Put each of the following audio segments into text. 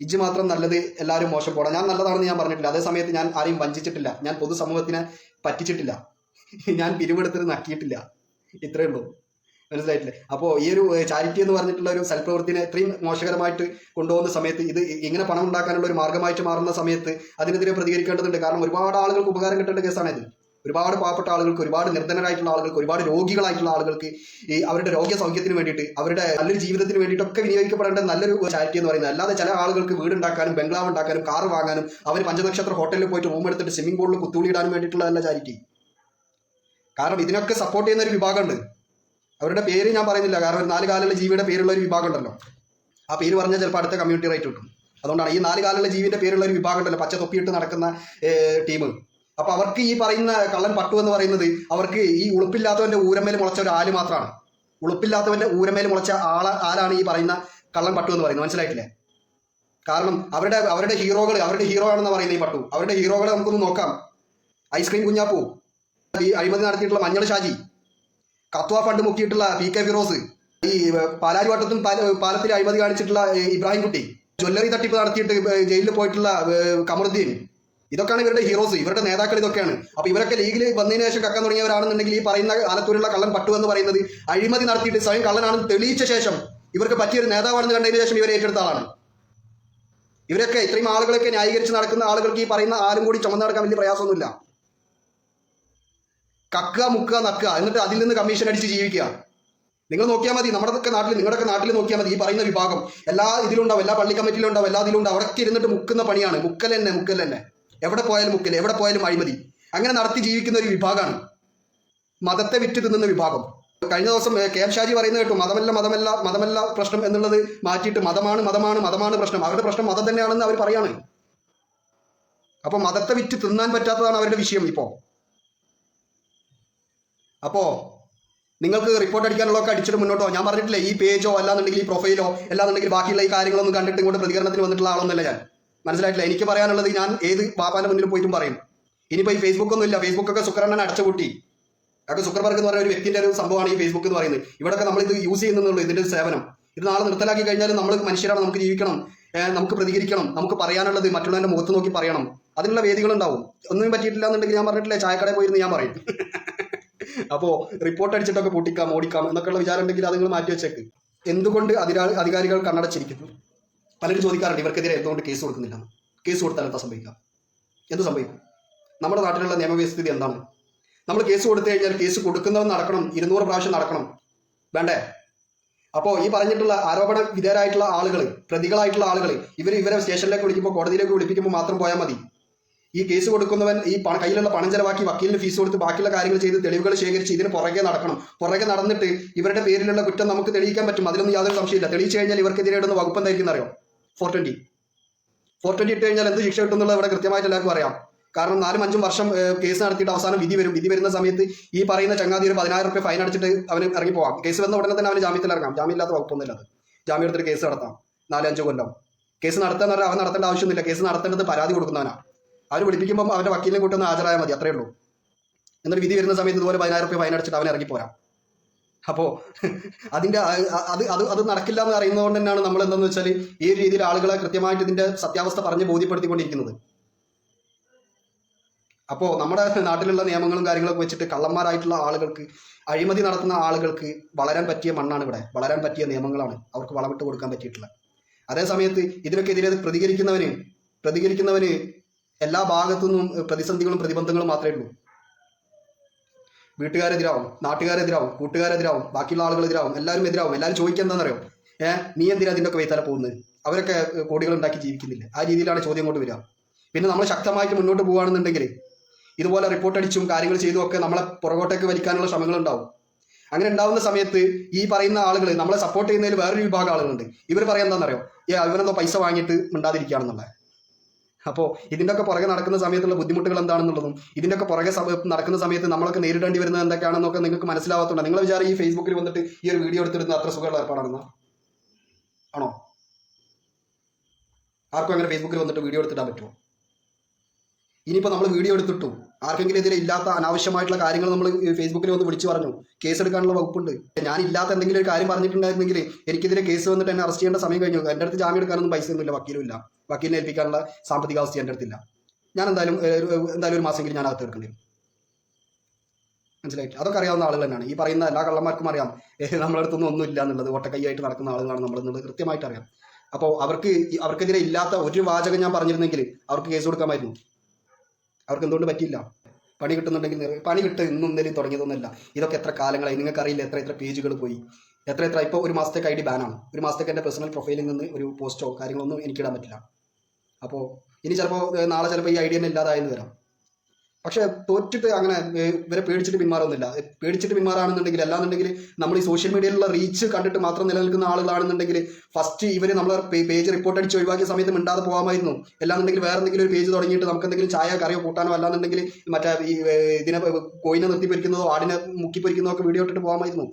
ഇജ്ജ് മാത്രം നല്ലത് എല്ലാവരും മോശം ഞാൻ നല്ലതാണെന്ന് ഞാൻ പറഞ്ഞിട്ടില്ല. അതേ സമയത്ത് ഞാൻ ആരെയും വഞ്ചിച്ചിട്ടില്ല. ഞാൻ പൊതുസമൂഹത്തിനെ പറ്റിച്ചിട്ടില്ല. ഞാൻ പിരിവെടുത്തിട്ട് നക്കിയിട്ടില്ല. ഇത്രയേ ഉള്ളൂ. മനസ്സിലായിട്ടില്ലേ? അപ്പോൾ ഈ ഒരു ചാരിറ്റി എന്ന് പറഞ്ഞിട്ടുള്ള ഒരു സൽപ്രവൃത്തിനെ ഇത്രയും മോശകരമായിട്ട് കൊണ്ടുപോകുന്ന സമയത്ത് ഇത് ഇങ്ങനെ പണം ഉണ്ടാക്കാനുള്ള ഒരു മാർഗമായിട്ട് മാറുന്ന സമയത്ത് അതിനെതിരെ പ്രതികരിക്കേണ്ടതുണ്ട്. കാരണം ഒരുപാട് ആളുകൾക്ക് ഉപകാരം കിട്ടേണ്ട കേസാണ് ഇത്. ഒരുപാട് പാവപ്പെട്ട ആളുകൾക്ക് ഒരുപാട് നിർധനരായിട്ടുള്ള ആളുകൾക്ക് ഒരുപാട് രോഗികളായിട്ടുള്ള ആളുകൾക്ക് ഈ അവരുടെ രോഗ്യ സൗഖ്യത്തിന് വേണ്ടിയിട്ട് അവരുടെ നല്ലൊരു ജീവിതത്തിന് വേണ്ടിയിട്ടൊക്കെ വിനിയോഗിക്കപ്പെടേണ്ട നല്ലൊരു ചാരിറ്റി എന്ന് പറയുന്നത്. അല്ലാതെ ചില ആളുകൾക്ക് വീടുണ്ടാക്കാനും ബംഗ്ലാവ് ഉണ്ടാക്കാനും കാർ വാങ്ങാനും അവർ പഞ്ചനക്ഷത്ര ഹോട്ടലിൽ പോയിട്ട് റൂം എടുത്തിട്ട് സ്വിമ്മിംഗ് പൂളിൽ കുത്തുളിയിടാനും വേണ്ടിയിട്ടുള്ളതല്ല ചാരിറ്റി കാരണം ഇതിനൊക്കെ സപ്പോർട്ട് ചെയ്യുന്ന ഒരു വിഭാഗമുണ്ട്. അവരുടെ പേര് ഞാൻ പറയുന്നില്ല. കാരണം നാല് കാലുള്ള ജീവിയുടെ പേരുള്ള ഒരു വിഭാഗം ഉണ്ടല്ലോ ആ പേര് പറഞ്ഞാൽ ചിലപ്പോൾ അടുത്ത കമ്മ്യൂണിറ്റി റൈറ്റ് കിട്ടും. അതുകൊണ്ടാണ് ഈ നാല് കാലുള്ള ജീവിയുടെ പേരുള്ള ഒരു വിഭാഗം ഉണ്ടല്ലോ പച്ച തൊപ്പിയിട്ട് നടക്കുന്ന ടീം. അപ്പൊ അവർക്ക് ഈ പറയുന്ന കള്ളൻ പട്ടു എന്ന് പറയുന്നത് അവർക്ക് ഈ ഉളുപ്പില്ലാത്തവന്റെ ഊരമേൽ മുളച്ച ഒരു ആൽ മാത്രമാണ്. ഉളുപ്പില്ലാത്തവന്റെ ഊരമേൽ മുളച്ച ആള ആലാണ് ഈ പറയുന്ന കള്ളൻ പട്ടു എന്ന് പറയുന്നത്. മനസ്സിലായിട്ടില്ലേ? കാരണം അവരുടെ അവരുടെ ഹീറോകൾ അവരുടെ ഹീറോ ആണെന്ന് പറയുന്നത് ഈ പട്ടു. അവരുടെ ഹീറോകളെ നമുക്കൊന്ന് നോക്കാം. ഐസ്ക്രീം കുഞ്ഞാപ്പു ഈ അഴിമതി നടത്തിയിട്ടുള്ള മഞ്ഞൾ ഷാജി കത്വ ഫണ്ട് മുക്കിയിട്ടുള്ള പി കെ ഫിറോസ് ഈ പാലാരിവട്ടത്തും വട്ടത്തും പാലത്തിൽ അഴിമതി കാണിച്ചിട്ടുള്ള ഇബ്രാഹിം കുട്ടി ജ്വല്ലറി തട്ടിപ്പ് നടത്തിയിട്ട് ജയിലിൽ പോയിട്ടുള്ള കമറുദ്ദീൻ ഇതൊക്കെയാണ് ഇവരുടെ ഹീറോസ് ഇവരുടെ നേതാക്കൾ ഇതൊക്കെയാണ്. അപ്പൊ ഇവരൊക്കെ ലീഗിൽ വന്നതിന് ശേഷം കക്കാൻ തുടങ്ങിയവരാണെന്നുണ്ടെങ്കിൽ ഈ പറയുന്ന ആലത്തൂരുള്ള കള്ളൻ പട്ടു എന്ന് പറയുന്നത് അഴിമതി നടത്തിയിട്ട് സ്വയം കള്ളനാണെന്ന് തെളിയിച്ച ശേഷം ഇവർക്ക് പറ്റിയൊരു നേതാവാണെന്ന് കണ്ടതിന് ശേഷം ഇവരെ ഏറ്റെടുത്ത ആളാണ്. ഇവരൊക്കെ ഇത്രയും ആളുകളൊക്കെ ന്യായീകരിച്ച് നടക്കുന്ന ആളുകൾക്ക് ഈ പറയുന്ന ആരും കൂടി ചുമന്ന് നടക്കാൻ വലിയ പ്രയാസമൊന്നുമില്ല. കക്കുക മുക്കുക നക്കുക. എന്നിട്ട് അതിൽ നിന്ന് കമ്മീഷൻ അടിച്ച് ജീവിക്കുക. നിങ്ങൾ നോക്കിയാൽ മതി നമ്മുടെയൊക്കെ നാട്ടിൽ നിങ്ങളുടെ നാട്ടിൽ നോക്കിയാൽ മതി ഈ പറയുന്ന വിഭാഗം. എല്ലാ ഇതിലുണ്ടാവും എല്ലാ പള്ളി കമ്മിറ്റിയിലുണ്ടാവും എല്ലാ ഇതിലുണ്ടാവും. അവിടെ ഇരുന്നിട്ട് മുക്കുന്ന പണിയാണ്. മുക്കൽ തന്നെ മുക്കൽ തന്നെ എവിടെ പോയാലും മുക്കൽ എവിടെ പോയാലും അഴിമതി. അങ്ങനെ നടത്തി ജീവിക്കുന്ന ഒരു വിഭാഗമാണ് മതത്തെ വിറ്റ് തിന്നുന്ന വിഭാഗം. കഴിഞ്ഞ ദിവസം കെ എം ഷാജി പറയുന്നത് കേട്ടു മതമല്ല മതമല്ല മതമല്ല പ്രശ്നം എന്നുള്ളത് മാറ്റിയിട്ട് മതമാണ് മതമാണ് മതമാണ് പ്രശ്നം. അവരുടെ പ്രശ്നം മതം തന്നെയാണെന്ന് അവർ പറയാണ്. അപ്പൊ മതത്തെ വിറ്റ് തിന്നാൻ പറ്റാത്തതാണ് അവരുടെ വിഷയം ഇപ്പോ. അപ്പോ നിങ്ങൾക്ക് റിപ്പോർട്ട് അടിക്കാനുള്ളതൊക്കെ അടിച്ചിട്ട് മുന്നോട്ടോ? ഞാൻ പറഞ്ഞിട്ടില്ലേ ഈ പേജോ അല്ലാന്നുണ്ടെങ്കിൽ ഈ പ്രൊഫൈലോ അല്ലാന്നുണ്ടെങ്കിൽ ബാക്കിയുള്ള ഈ കാര്യങ്ങളൊന്നും കണ്ടിട്ട് ഇങ്ങോട്ട് പ്രതികരണത്തിന് വന്നിട്ടുള്ള ആളൊന്നല്ല ഞാൻ. മനസ്സിലായിട്ടില്ല. എനിക്ക് പറയാനുള്ളത് ഞാൻ ഏത് പാപ്പാന്റെ മുന്നിൽ പോയിട്ടും പറയും. ഇനിയിപ്പോൾ ഈ ഫേസ്ബുക്ക് ഒന്നും ഇല്ല. ഫേസ്ബുക്കൊക്കെ സുക്കരണ്ണൻ അടച്ചുപൂട്ടി. അതൊക്കെ സുക്കർബർഗ് എന്ന് പറയുന്ന ഒരു വ്യക്തിന്റെ ഒരു സംഭവമാണ് ഈ ഫേസ്ബുക്ക് എന്ന് പറയുന്നത്. ഇവിടെയൊക്കെ നമ്മൾ ഇത് യൂസ് ചെയ്യുന്നുള്ളൂ ഇതിന്റെ ഒരു സേവനം. ഇത് നാളെ നിർത്തലാക്കി കഴിഞ്ഞാൽ നമ്മൾ മനുഷ്യരാണ് നമുക്ക് ജീവിക്കണം നമുക്ക് പ്രതികരിക്കണം നമുക്ക് പറയാനുള്ളത് മറ്റുള്ളവന്റെ മുഖത്ത് നോക്കി പറയണം. അതിനുള്ള വേദികൾ ഉണ്ടാവും ഒന്നും പറ്റിയിട്ടില്ല എന്നുണ്ടെങ്കിൽ ഞാൻ പറഞ്ഞിട്ടില്ല ചായക്കടയിൽ പോയിരുന്നു ഞാൻ പറയും. അപ്പോ റിപ്പോർട്ട് അടിച്ചിട്ടൊക്കെ പൊട്ടിക്കാം ഓടിക്കാം എന്നൊക്കെയുള്ള വിചാരം ഉണ്ടെങ്കിൽ അത് നിങ്ങൾ മാറ്റി വെച്ചേക്ക്. എന്തുകൊണ്ട് അധികാരികൾ കണ്ണടച്ചിരിക്കുന്നു? പലരും ചോദിക്കാറുണ്ട് ഇവർക്കെതിരെ എന്തുകൊണ്ട് കേസ് കൊടുക്കുന്നില്ല? കേസ് കൊടുത്താൽ എന്താ സംഭവിക്കാം? എന്ത് സംഭവിക്കും? നമ്മുടെ നാട്ടിലുള്ള നിയമവ്യവസ്ഥിതി എന്താണ്? നമ്മൾ കേസ് കൊടുത്തു കഴിഞ്ഞാൽ കേസ് കൊടുക്കുന്നവൻ നടക്കണം ഇരുന്നൂറ് പ്രാവശ്യം നടക്കണം. വേണ്ടേ? അപ്പോൾ ഈ പറഞ്ഞിട്ടുള്ള ആരോപണ വിധേയരായിട്ടുള്ള ആളുകൾ പ്രതികളായിട്ടുള്ള ആളുകൾ ഇവർ ഇവരെ സ്റ്റേഷനിലേക്ക് വിളിക്കുമ്പോൾ കോടതിയിലേക്ക് വിളിപ്പിക്കുമ്പോൾ മാത്രം പോയാൽ മതി. ഈ കേസ് കൊടുക്കുന്നവൻ ഈ കയ്യിലുള്ള പണം ചെലവാക്കി വക്കീലിന് ഫീസ് കൊടുത്ത് ബാക്കിയുള്ള കാര്യങ്ങൾ ചെയ്ത് തെളിവുകൾ ശേഖരിച്ച് ഇതിന് പുറകെ നടക്കണം. പുറകെ നടന്നിട്ട് ഇവരുടെ പേരിലുള്ള കുറ്റം നമുക്ക് തെളിയിക്കാൻ പറ്റും. അതിലൊന്നും യാതൊരു സംശയമില്ല തെളിയിച്ചു കഴിഞ്ഞാൽ ഇവർക്കെതിരെ ഇടുന്ന വകുപ്പ് എന്തായിരിക്കും അറിയോ? ഫോർ ട്വന്റി ഫോർ ട്വന്റി ഇട്ട് കഴിഞ്ഞാൽ എന്ത് ശിക്ഷ കിട്ടുന്നുള്ളത് ഇവിടെ കൃത്യമായിട്ട് എല്ലാവർക്കും അറിയാം. കാരണം നാലും അഞ്ചും വർഷം കേസ് നടത്തിയിട്ട് അവസാനം വിധി വരും. വിധി വരുന്ന സമയത്ത് ഈ പറയുന്ന ചങ്ങാതി ഒരു പതിനായിരം റുപ്യ ഫൈൻ അടിച്ചിട്ട് അവന് ഇറങ്ങി പോവാം. കേസ് വന്ന ഉടനെ തന്നെ അവന് ജാമ്യത്തിൽ ഇറങ്ങാം. ജാമ്യമില്ലാത്ത വകുപ്പൊന്നുമില്ല അത്. ജാമ്യം എടുത്തിട്ട് കേസ് നടത്താം. നാലഞ്ച് കൊല്ലം. കേസ് നടത്താൻ പറഞ്ഞാൽ അവൻ നടത്തേണ്ട ആവശ്യമൊന്നുമില്ല. കേസ് നടത്തേണ്ടത് പരാതി കൊടുക്കുന്നവനാ. അവർ വിളിപ്പിക്കുമ്പോൾ അവരുടെ വക്കീലിനെ കൂട്ടൊന്ന് ഹാജരായാൽ മതി. അത്രേ ഉള്ളൂ. എന്നിട്ട് വിധി വരുന്ന സമയത്ത് ഇതുപോലെ പതിനായിരം റുപ്യ ഫൈൻ അടിച്ചിട്ട് അവൻ ഇറങ്ങി പോരാം. അപ്പോൾ അതിന്റെ അത് അത് അത് നടക്കില്ല എന്ന് അറിയുന്നതുകൊണ്ട് തന്നെയാണ് നമ്മൾ എന്താണെന്ന് വെച്ചാൽ ഈ ഒരു രീതിയിൽ ആളുകളെ കൃത്യമായിട്ട് ഇതിന്റെ സത്യാവസ്ഥ പറഞ്ഞ് ബോധ്യപ്പെടുത്തിക്കൊണ്ടിരിക്കുന്നത്. അപ്പോ നമ്മുടെ നാട്ടിലുള്ള നിയമങ്ങളും കാര്യങ്ങളൊക്കെ വെച്ചിട്ട് കള്ളന്മാരായിട്ടുള്ള ആളുകൾക്ക് അഴിമതി നടത്തുന്ന ആളുകൾക്ക് വളരാൻ പറ്റിയ മണ്ണാണ് ഇവിടെ. വളരാൻ പറ്റിയ നിയമങ്ങളാണ് അവർക്ക് വളമിട്ട് കൊടുക്കാൻ പറ്റിയിട്ടുള്ളത്. അതേ സമയത്ത് ഇതിനൊക്കെതിരെ പ്രതികരിക്കുന്നവന് പ്രതികരിക്കുന്നവന് എല്ലാ ഭാഗത്തു നിന്നും പ്രതിസന്ധികളും പ്രതിബന്ധങ്ങളും മാത്രമേ ഉള്ളൂ. വീട്ടുകാരെതിരാവും നാട്ടുകാരെതിരാവും കൂട്ടുകാരെതിരാവും ബാക്കിയുള്ള ആളുകൾ എതിരാവും എല്ലാവരും എതിരാവും എല്ലാവരും ചോദിക്കാൻ എന്താണെന്നറിയോ? ഏഹ് നീ എന്തിനാ അതിന്റെ ഒക്കെ വൈത്താലെ പോകുന്നത്? അവരൊക്കെ കോടികൾ ഉണ്ടാക്കി ജീവിക്കുന്നില്ല? ആ രീതിയിലാണ് ചോദ്യം കൊണ്ട് വരിക. പിന്നെ നമ്മൾ ശക്തമായിട്ട് മുന്നോട്ട് പോകുകയാണെന്നുണ്ടെങ്കിൽ ഇതുപോലെ റിപ്പോർട്ട് അടിച്ചും കാര്യങ്ങൾ ചെയ്തും ഒക്കെ നമ്മളെ പുറകോട്ടേക്ക് വലിക്കാനുള്ള ശ്രമങ്ങൾ ഉണ്ടാവും അങ്ങനെ ഉണ്ടാവുന്ന സമയത്ത് ഈ പറയുന്ന ആളുകൾ നമ്മളെ സപ്പോർട്ട് ചെയ്യുന്നതിൽ വേറൊരു വിഭാഗം ആളുകളുണ്ട്. ഇവർ പറയാൻ എന്താണെന്നറിയോ? ഏ ഇവനെന്തോ പൈസ വാങ്ങിയിട്ട് മിണ്ടാതിരിക്കുകയാണെന്നുള്ളത്. അപ്പോൾ ഇതിന്റെയൊക്കെ പുറകെ നടക്കുന്ന സമയത്തുള്ള ബുദ്ധിമുട്ടുകൾ എന്താണെന്നുള്ളതും ഇതിന്റെയൊക്കെ പുറകെ നടക്കുന്ന സമയത്ത് നമ്മളൊക്കെ നേരിടേണ്ടി വരുന്നത് എന്തൊക്കെയാണെന്നൊക്കെ നിങ്ങൾക്ക് മനസ്സിലാവാത്തതുകൊണ്ട് നിങ്ങൾ വിചാരം ഈ ഫേസ്ബുക്കിൽ വന്നിട്ട് ഈ ഒരു വീഡിയോ എടുത്തിരുന്ന അത്ര സുഖമുള്ള ഏർപ്പാടാണെന്ന്? ആണോ? ആർക്കും അങ്ങനെ ഫേസ്ബുക്കിൽ വന്നിട്ട് വീഡിയോ എടുത്തിടാൻ പറ്റുമോ? ഇനിയിപ്പോൾ നമ്മൾ വീഡിയോ എടുത്തിട്ടു. ആർക്കെങ്കിലും എതിരെ ഇല്ലാത്ത അനാവശ്യമായിട്ടുള്ള കാര്യങ്ങൾ നമ്മൾ ഫേസ്ബുക്കിൽ വന്ന് വിളിച്ചു പറഞ്ഞു. കേസ് എടുക്കാനുള്ള വകുപ്പുണ്ട്. ഞാൻ ഇല്ലാത്ത എന്തെങ്കിലും ഒരു കാര്യം പറഞ്ഞിട്ടുണ്ടായിരുന്നെങ്കിൽ എനിക്കെതിരെ കേസ് വന്നിട്ട് എന്നെ അറസ്റ്റ് ചെയ്യേണ്ട സമയം കഴിഞ്ഞു. എന്റെ അടുത്ത് ജാമ്യം എടുക്കാനൊന്നും പൈസ ഒന്നുമില്ല വക്കീലും ഇല്ല വക്കീലിനെ ഏൽപ്പിക്കാനുള്ള സാമ്പത്തിക അവസ്ഥ എന്റെ അടുത്തില്ല. ഞാൻ എന്തായാലും എന്തായാലും ഒരു മാസമെങ്കിലും ഞാൻ അകത്ത് എടുക്കേണ്ടി വരും. മനസ്സിലായിട്ട് അതൊക്കെ അറിയാവുന്ന ആളുകൾ തന്നെയാണ്. ഈ പറയുന്ന എല്ലാ കള്ളന്മാർക്കും അറിയാം. നമ്മളെ അടുത്തൊന്നും ഒന്നും ഇല്ല എന്നുള്ളത്. ഒട്ടക്കൈയായിട്ട് നടക്കുന്ന ആളുകളാണ് നമ്മളെന്നുള്ളത് കൃത്യമായിട്ട് അറിയാം. അപ്പോൾ അവർക്ക് അവർക്കെതിരെ ഇല്ലാത്ത ഒരു വാചകം ഞാൻ പറഞ്ഞിരുന്നെങ്കിൽ അവർക്ക് കേസ് കൊടുക്കാമായിരുന്നു. അവർക്ക് എന്തുകൊണ്ട് പറ്റിയില്ല? പണി കിട്ടുന്നുണ്ടെങ്കിൽ പണി കിട്ടും ഇന്നും ഇന്നലെയും തുടങ്ങിയതൊന്നുമല്ല. ഇതൊക്കെ എത്ര കാലങ്ങളായി? നിങ്ങൾക്കറിയില്ല എത്ര എത്ര പേജുകൾ പോയി? എത്ര എത്ര? ഇപ്പോൾ ഒരു മാസത്തേക്ക് ഐ ഡി ബാനാണ് ഒരു മാസത്തേക്ക് എന്റെ പേഴ്സണൽ പ്രൊഫൈലിൽ നിന്ന് ഒരു പോസ്റ്റോ കാര്യങ്ങളൊന്നും എനിക്കിടാൻ പറ്റില്ല. അപ്പോൾ ഇനി ചിലപ്പോൾ നാളെ ചിലപ്പോൾ ഈ ഐ ഡി തന്നെ ഇല്ലാതായെന്ന് വരാം. പക്ഷേ തോറ്റിട്ട് അങ്ങനെ ഇവരെ പേടിച്ചിട്ട് പിന്മാറൊന്നുമില്ല പേടിച്ചിട്ട് പിന്മാറാണെന്നുണ്ടെങ്കിൽ അല്ലാന്നുണ്ടെങ്കിൽ നമ്മൾ ഈ സോഷ്യൽ മീഡിയയിലുള്ള റീച്ച് കണ്ടിട്ട് മാത്രം നിലനിൽക്കുന്ന ആളുകളാണെന്നുണ്ടെങ്കിൽ ഫസ്റ്റ് ഇവർ നമ്മൾ പേജ് റിപ്പോർട്ട് അടിച്ച് ഒഴിവാക്കിയ സമയത്ത് മിണ്ടാതെ പോകാമായിരുന്നു. അല്ലാന്നുണ്ടെങ്കിൽ വേറെ എന്തെങ്കിലും ഒരു പേജ് തുടങ്ങിയിട്ട് നമുക്ക് എന്തെങ്കിലും ചായ കറിയോ കൂട്ടാനോ അല്ലാന്നുണ്ടെങ്കിൽ മറ്റേ ഈ ഇതിനെ കോയിനെ നിർത്തി പൊരിക്കുന്നതോ ആടിനെ മുക്കി പൊരിക്കുന്നതോ ഒക്കെ വീഡിയോ ഇട്ടിട്ട് പോകാമായിരുന്നു.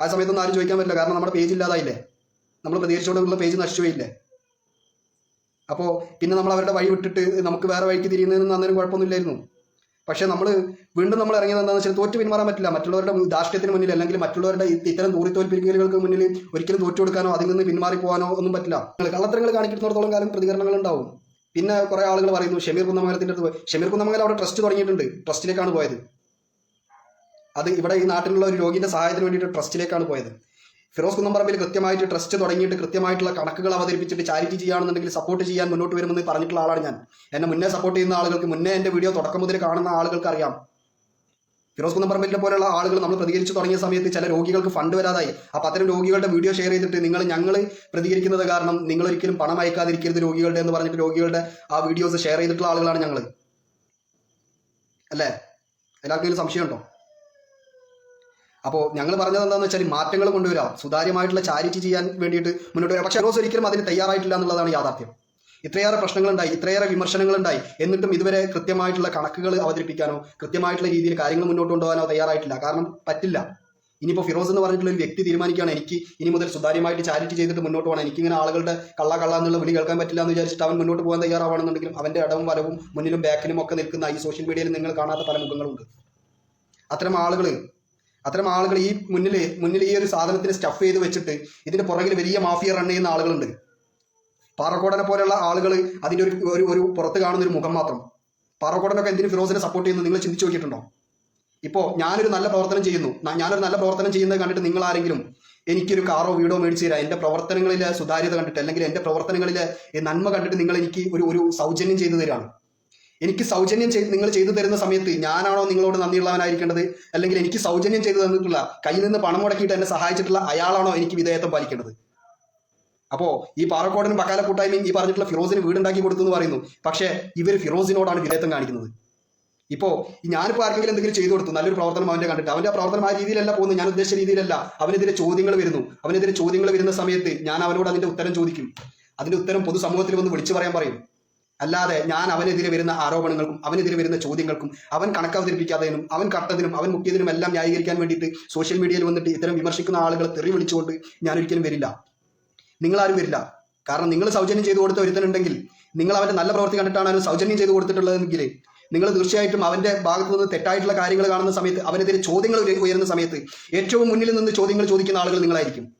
ആ സമയത്തൊന്നും ആരും ചോദിക്കാൻ പറ്റില്ല. കാരണം നമ്മുടെ പേജ് ഇല്ലാതായില്ലേ? നമ്മൾ പ്രതീക്ഷിച്ചുകൊണ്ടുള്ള പേജ് നശിച്ചുപോയില്ലേ? അപ്പോൾ പിന്നെ നമ്മൾ അവരുടെ വഴി വിട്ടിട്ട് നമുക്ക് വേറെ വഴിക്ക് തിരിയുന്നതിന് അന്നേരം കുഴപ്പമൊന്നുമില്ലായിരുന്നു. പക്ഷേ നമ്മൾ വീണ്ടും നമ്മൾ ഇറങ്ങിയത് എന്താണെന്ന് വെച്ചാൽ തോറ്റ് പിന്മാറാൻ പറ്റില്ല. മറ്റുള്ളവരുടെ ധാർഷ്ട്യത്തിന് മുന്നിൽ അല്ലെങ്കിൽ മറ്റുള്ളവരുടെ ഇത്തരം ദൂരിത്തോൽപ്പിക്കലുകൾക്ക് മുന്നിൽ ഒരിക്കലും തോറ്റു കൊടുക്കാനോ അതിൽ നിന്ന് പിന്മാറി പോകാനോ ഒന്നും പറ്റില്ല. കള്ളത്തരങ്ങൾ കാണിക്കുന്നിടത്തോളം കാലം പ്രതികരണങ്ങൾ ഉണ്ടാവും. പിന്നെ കുറേ ആളുകൾ പറയുന്നു ഷമീർ കുന്നമംഗലത്തിന്റെ അടുത്ത് ഷമീർ കുന്നമംഗലം അവിടെ ട്രസ്റ്റ് തുടങ്ങിയിട്ടുണ്ട്. ട്രസ്റ്റിലേക്കാണ് പോയത്. അത് ഇവിടെ ഈ നാട്ടിലുള്ള ഒരു രോഗിയുടെ സഹായത്തിന് വേണ്ടിയിട്ട് ട്രസ്റ്റിലേക്കാണ് പോയത്. ഫിറോസ് കുന്നംപറമ്പിൽ കൃത്യമായിട്ട് ട്രസ്റ്റ് തുടങ്ങിയിട്ട് കൃത്യമായിട്ടുള്ള കണക്കുകൾ അവതരിപ്പിച്ചിട്ട് ചാരിറ്റി ചെയ്യുകയാണെന്നുണ്ടെങ്കിൽ സപ്പോർട്ട് ചെയ്യാൻ മുന്നോട്ട് വരുമെന്ന് പറഞ്ഞിട്ടുള്ള ആളാണ് ഞാൻ. എന്നെ മുന്നേ സപ്പോർട്ട് ചെയ്യുന്ന ആളുകൾക്ക് മുന്നേ എന്റെ വീഡിയോ തുടക്കം മുതൽ കാണുന്ന ആളുകൾക്ക് അറിയാം. ഫിറോസ് കുന്നംപറമ്പിലിനെ പോലുള്ള ആളുകൾ നമ്മൾ പ്രതികരിച്ചു തുടങ്ങിയ സമയത്ത് ചില രോഗികൾക്ക് ഫണ്ട് വരാതായി. അപ്പോൾ അത്തരം രോഗികളുടെ വീഡിയോ ഷെയർ ചെയ്തിട്ട് നിങ്ങൾ ഞങ്ങൾ പ്രതികരിക്കുന്നത് കാരണം നിങ്ങൾ ഒരിക്കലും പണം അയക്കാതിരിക്കരുത് രോഗികളുടെ എന്ന് പറഞ്ഞിട്ട് രോഗികളുടെ ആ വീഡിയോസ് ഷെയർ ചെയ്തിട്ടുള്ള ആളുകളാണ് ഞങ്ങൾ അല്ലേ? എല്ലാവർക്കും സംശയമുണ്ടോ? അപ്പോൾ ഞങ്ങൾ പറഞ്ഞത് എന്താണെന്ന് വെച്ചാൽ മാറ്റങ്ങൾ കൊണ്ടുവരാം സുതാര്യമായിട്ടുള്ള ചാരിറ്റി ചെയ്യാൻ വേണ്ടിയിട്ട് മുന്നോട്ട് വരാം പക്ഷേ റോസ് ഒരിക്കലും അതിന് തയ്യാറായിട്ടില്ല എന്നുള്ളതാണ് യാഥാർത്ഥ്യം. ഇത്രയേറെ പ്രശ്നങ്ങളുണ്ടായി ഇത്രയേറെ വിമർശനങ്ങളുണ്ടായി. എന്നിട്ടും ഇതുവരെ കൃത്യമായിട്ടുള്ള കണക്കുകൾ അവതരിപ്പിക്കാനോ കൃത്യമായിട്ടുള്ള രീതിയിൽ കാര്യങ്ങൾ മുന്നോട്ട് കൊണ്ടുപോകാനോ തയ്യാറായിട്ടില്ല. കാരണം പറ്റില്ല. ഇനിയിപ്പോൾ ഫിറോസ് എന്ന് പറഞ്ഞിട്ടുള്ള ഒരു വ്യക്തി തീരുമാനിക്കുകയാണ് എനിക്ക് ഇനി മുതൽ സുതാര്യമായിട്ട് ചാരിറ്റി ചെയ്തിട്ട് മുന്നോട്ട് പോകണം എനിക്കിങ്ങനെ ആളുകളുടെ കള്ള കള്ള എന്നുള്ള വിളി കേൾക്കാൻ പറ്റില്ല എന്ന് വിചാരിച്ചിട്ട് അവൻ മുന്നോട്ട് പോകാൻ തയ്യാറാവണമെന്നുണ്ടെങ്കിലും അവന്റെ ഇടവും വരവും മുന്നിലും ബാക്കിലും ഒക്കെ നിൽക്കുന്ന ഈ സോഷ്യൽ മീഡിയയിൽ നിങ്ങൾ കാണാത്ത പല മുഖങ്ങളുണ്ട്. അത്തരം ആളുകൾ അത്തരം ആളുകൾ ഈ മുന്നിൽ മുന്നിൽ ഈ ഒരു സാധനത്തിന് സ്റ്റഫ് ചെയ്ത് വെച്ചിട്ട് ഇതിന്റെ പുറകിൽ വലിയ മാഫിയ റൺ ചെയ്യുന്ന ആളുകളുണ്ട്. പാറക്കോടനെ പോലെയുള്ള ആളുകൾ അതിന്റെ ഒരു ഒരു ഒരു പുറത്ത് കാണുന്ന ഒരു മുഖം മാത്രം. പാറക്കോടനൊക്കെ എന്തിനു ഫിറോസിനെ സപ്പോർട്ട് ചെയ്യുന്നത് നിങ്ങൾ ചിന്തിച്ചു നോക്കിയിട്ടുണ്ടോ? ഇപ്പോൾ ഞാനൊരു നല്ല പ്രവർത്തനം ചെയ്യുന്നു. ഞാനൊരു നല്ല പ്രവർത്തനം ചെയ്യുന്നത് കണ്ടിട്ട് നിങ്ങൾ ആരെങ്കിലും എനിക്കൊരു കാറോ വീടോ മേടിച്ചു തരാം എന്റെ പ്രവർത്തനങ്ങളിലെ സുതാര്യത കണ്ടിട്ട് അല്ലെങ്കിൽ എന്റെ പ്രവർത്തനങ്ങളിലെ നന്മ കണ്ടിട്ട് നിങ്ങൾ എനിക്ക് ഒരു ഒരു സൗജന്യം ചെയ്തു തരാണ് എനിക്ക് സൗജന്യം ചെയ്ത് നിങ്ങൾ ചെയ്തു തരുന്ന സമയത്ത് ഞാനാണോ നിങ്ങളോട് നന്ദിയുള്ളവനായിരിക്കേണ്ടത്? അല്ലെങ്കിൽ എനിക്ക് സൗജന്യം ചെയ്തു തന്നിട്ടുള്ള കയ്യിൽ നിന്ന് പണം മുടക്കിയിട്ട് എന്നെ സഹായിച്ചിട്ടുള്ള അയാളാണോ എനിക്ക് വിധേയത്വം പാലിക്കേണ്ടത്? അപ്പോ ഈ പാറക്കോടനും ബക്കാല കൂട്ടായ്മയും ഈ പറഞ്ഞിട്ടുള്ള ഫിറോസിന് വീടുണ്ടാക്കി കൊടുത്തു എന്ന് പറയുന്നു. പക്ഷേ ഇവർ ഫിറോസിനോടാണ് വിധേയത്വം കാണിക്കുന്നത്. ഇപ്പോ ഞാനിപ്പോൾ ആർക്കെങ്കിലും എന്തെങ്കിലും ചെയ്തു കൊടുത്തു നല്ലൊരു പ്രവർത്തനം അവന്റെ കണ്ടിട്ട് അവന്റെ പ്രവർത്തനം ആ രീതിയിലല്ല പോകുന്നത് ഞാൻ ഉദ്ദേശിച്ച രീതിയിലല്ല. അവനെതിരെ ചോദ്യങ്ങൾ വരുന്നു. അവനെതിരെ ചോദ്യങ്ങൾ വരുന്ന സമയത്ത് ഞാൻ അവനോട് അതിന്റെ ഉത്തരം ചോദിക്കും. അതിന്റെ ഉത്തരം പൊതുസമൂഹത്തിൽ വന്ന് വിളിച്ചു പറയാൻ പറയും. അല്ലാതെ ഞാൻ അവനെതിരെ വരുന്ന ആരോപണങ്ങൾക്കും അവനെതിരെ വരുന്ന ചോദ്യങ്ങൾക്കും അവൻ കണക്കവതരിപ്പിക്കാത്തതിനും അവൻ കട്ടതിനും അവൻ മുക്കിയതിനും എല്ലാം ന്യായീകരിക്കാൻ വേണ്ടിയിട്ട് സോഷ്യൽ മീഡിയയിൽ വന്നിട്ട് ഇത്തരം വിമർശിക്കുന്ന ആളുകളെ തെറി വിളിച്ചുകൊണ്ട് ഞാൻ ഒരിക്കലും വരില്ല. നിങ്ങളാരും വരില്ല. കാരണം നിങ്ങൾ സൗജന്യം ചെയ്തു കൊടുത്ത ഒരുത്തനുണ്ടെങ്കിൽ നിങ്ങൾ അവന്റെ നല്ല പ്രവൃത്തി കണ്ടിട്ടാണ് അവന് സൗജന്യം ചെയ്തു കൊടുത്തിട്ടുള്ളതെങ്കിൽ നിങ്ങൾ തീർച്ചയായിട്ടും അവന്റെ ഭാഗത്തു നിന്ന് തെറ്റായിട്ടുള്ള കാര്യങ്ങൾ കാണുന്ന സമയത്ത് അവനെതിരെ ചോദ്യങ്ങൾ ഉയരുന്ന സമയത്ത് ഏറ്റവും മുന്നിൽ നിന്ന് ചോദ്യങ്ങൾ ചോദിക്കുന്ന ആളുകൾ നിങ്ങളായിരിക്കും.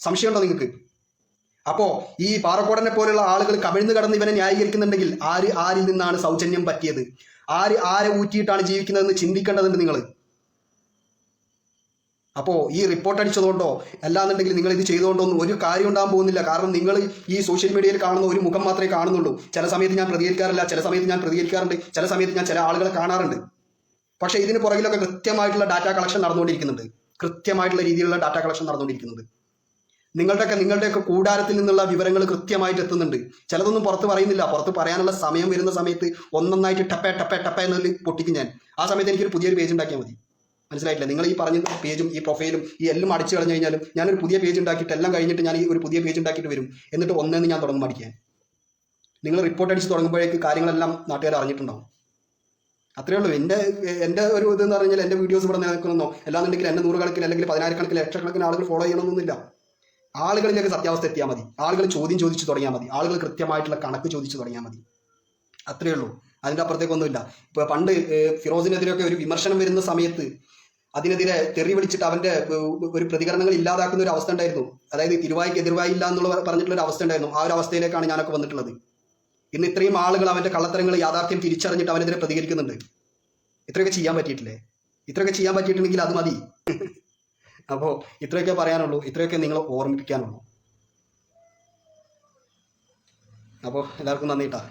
സംശയമുണ്ടോ നിങ്ങൾക്ക്? അപ്പോ ഈ പാറക്കോടനെ പോലെയുള്ള ആളുകൾ കവിഴ്ന്ന് കടന്ന് ഇവനെ ന്യായീകരിക്കുന്നുണ്ടെങ്കിൽ ആര് ആരിൽ നിന്നാണ് സൗജന്യം പറ്റിയത്? ആര് ആരെ ഊറ്റിയിട്ടാണ് ജീവിക്കുന്നതെന്ന് ചിന്തിക്കേണ്ടതുണ്ട് നിങ്ങൾ. അപ്പോ ഈ റിപ്പോർട്ട് അടിച്ചതുകൊണ്ടോ അല്ലാന്നുണ്ടെങ്കിൽ നിങ്ങൾ ഇത് ചെയ്തുകൊണ്ടോ ഒന്നും ഒരു കാര്യം ഉണ്ടാകാൻ പോകുന്നില്ല. കാരണം നിങ്ങൾ ഈ സോഷ്യൽ മീഡിയയിൽ കാണുന്ന ഒരു മുഖം മാത്രമേ കാണുന്നുള്ളൂ. ചില സമയത്ത് ഞാൻ പ്രതികരിക്കാറില്ല ചില സമയത്ത് ഞാൻ പ്രതികരിക്കാറുണ്ട് ചില സമയത്ത് ഞാൻ ചില ആളുകളെ കാണാറുണ്ട്. പക്ഷേ ഇതിന് പുറകിലൊക്കെ കൃത്യമായിട്ടുള്ള ഡാറ്റ കളക്ഷൻ നടന്നുകൊണ്ടിരിക്കുന്നുണ്ട്. കൃത്യമായിട്ടുള്ള രീതിയിലുള്ള ഡാറ്റ കളക്ഷൻ നടന്നുകൊണ്ടിരിക്കുന്നുണ്ട്. നിങ്ങളുടെയൊക്കെ നിങ്ങളുടെയൊക്കെ കൂടാരത്തിൽ നിന്നുള്ള വിവരങ്ങൾ കൃത്യമായിട്ട് എത്തുന്നുണ്ട്. ചിലതൊന്നും പുറത്ത് പറയുന്നില്ല. പുറത്ത് പറയാനുള്ള സമയം വരുന്ന സമയത്ത് ഒന്നൊന്നായിട്ട് ടപ്പേ ടപ്പേ ടപ്പേ എന്നതിൽ പൊട്ടിക്കും ഞാൻ. ആ സമയത്ത് എനിക്കൊരു പുതിയൊരു പേജ് ഉണ്ടാക്കിയാൽ മതി. മനസ്സിലായിട്ടില്ല? നിങ്ങൾ ഈ പറഞ്ഞ പേജും ഈ പ്രൊഫൈലും ഈ എല്ലാം അടിച്ചു കളഞ്ഞു കഴിഞ്ഞാലും ഞാനൊരു പുതിയ പേജ് ഉണ്ടാക്കിയിട്ട് എല്ലാം കഴിഞ്ഞിട്ട് ഞാൻ ഈ ഒരു പുതിയ പേജ് ഉണ്ടാക്കിയിട്ട് വരും. എന്നിട്ട് ഒന്നേന്ന് ഞാൻ തുടങ്ങും അടിക്കാൻ. നിങ്ങൾ റിപ്പോർട്ട് അടിച്ച് തുടങ്ങുമ്പോഴേക്ക് കാര്യങ്ങളെല്ലാം നാട്ടുകാർ അറിഞ്ഞിട്ടുണ്ടാവും. അത്രേ ഉള്ളൂ. എന്റെ എന്റെ ഒരു ഇതെന്ന് പറഞ്ഞാൽ എന്റെ വീഡിയോസ് ഇവിടെ നിലനിൽക്കണമെന്നോ അല്ലാന്നുണ്ടെങ്കിൽ എന്റെ നൂറുകണക്കിന് അല്ലെങ്കിൽ പതിനായിരക്കണക്കിന് ലക്ഷക്കണക്കിന് ആളുകൾ ഫോളോ ചെയ്യണമെന്നൊന്നുമില്ല. ആളുകളിലേക്ക് സത്യാവസ്ഥ എത്തിയാൽ മതി. ആളുകൾ ചോദ്യം ചോദിച്ചു തുടങ്ങിയാൽ മതി. ആളുകൾ കൃത്യമായിട്ടുള്ള കണക്ക് ചോദിച്ചു തുടങ്ങിയാൽ മതി. അത്രയേ ഉള്ളൂ. അതിന്റെ അപ്പുറത്തേക്കൊന്നുമില്ല. ഇപ്പോൾ പണ്ട് ഫിറോസിനെതിരെയൊക്കെ ഒരു വിമർശനം വരുന്ന സമയത്ത് അതിനെതിരെ തെറി വിളിച്ചിട്ട് അവന്റെ ഒരു പ്രതികരണങ്ങൾ ഇല്ലാതാക്കുന്ന ഒരു അവസ്ഥ ഉണ്ടായിരുന്നു. അതായത് തിരുവായിക്ക് എതിർവായില്ല എന്നുള്ള പറഞ്ഞിട്ടുള്ള ഒരു അവസ്ഥ ഉണ്ടായിരുന്നു. ആ ഒരു അവസ്ഥയിലേക്കാണ് ഞാനൊക്കെ വന്നിട്ടുള്ളത്. ഇന്ന് ഇത്രയും ആളുകൾ അവന്റെ കള്ളത്തരങ്ങൾ യാഥാർത്ഥ്യം തിരിച്ചറിഞ്ഞിട്ട് അവനെതിരെ പ്രതികരിക്കുന്നുണ്ട്. ഇത്രയൊക്കെ ചെയ്യാൻ പറ്റിയിട്ടില്ലേ? ഇത്രയൊക്കെ ചെയ്യാൻ പറ്റിയിട്ടുണ്ടെങ്കിൽ അത് മതി. അപ്പോൾ ഇത്രയൊക്കെ പറയാനുള്ളൂ. ഇത്രയൊക്കെ നിങ്ങൾ ഓർമ്മിപ്പിക്കാനുള്ളൂ. അപ്പോൾ എല്ലാവർക്കും നന്ദിട്ടാ.